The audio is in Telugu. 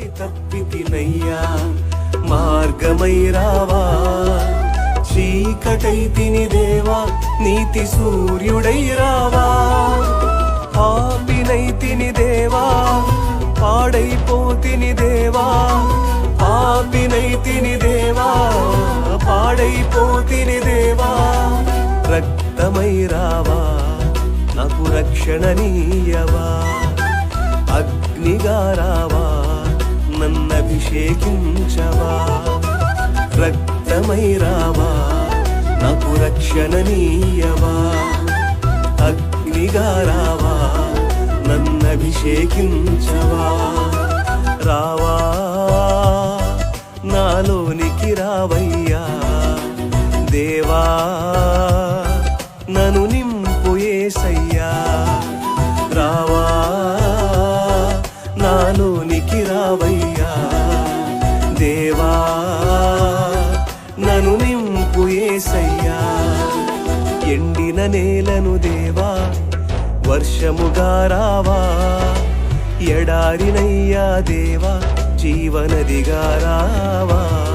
దారి తప్పితినయ్యా మార్గమై రావా. చీకటై తిని దేవా నీతి సూర్యుడై రావా. పాపినై తిని దేవా పాడైపోతిని దేవా. పాపినై తిని దేవా పాడైపోతిని దేవా. రక్తమై రావా నాకు రక్షణ నీయవా. అగ్నిగా రావా నన్నభిషేకించవా రక్తమై రావా? నాకు రక్షణనీయవా అగ్నిగా రావా? నన్నభిషేకించవా రావా? నాలోనికి రావయ్యా. దేవా నను నింపు ఏసయ్యా. రావా? నాలో అయ్యా ఎండిన నేలను దేవా వర్షముగా రావా. ఎడారినయ్యా దేవా జీవనదిగా రావా.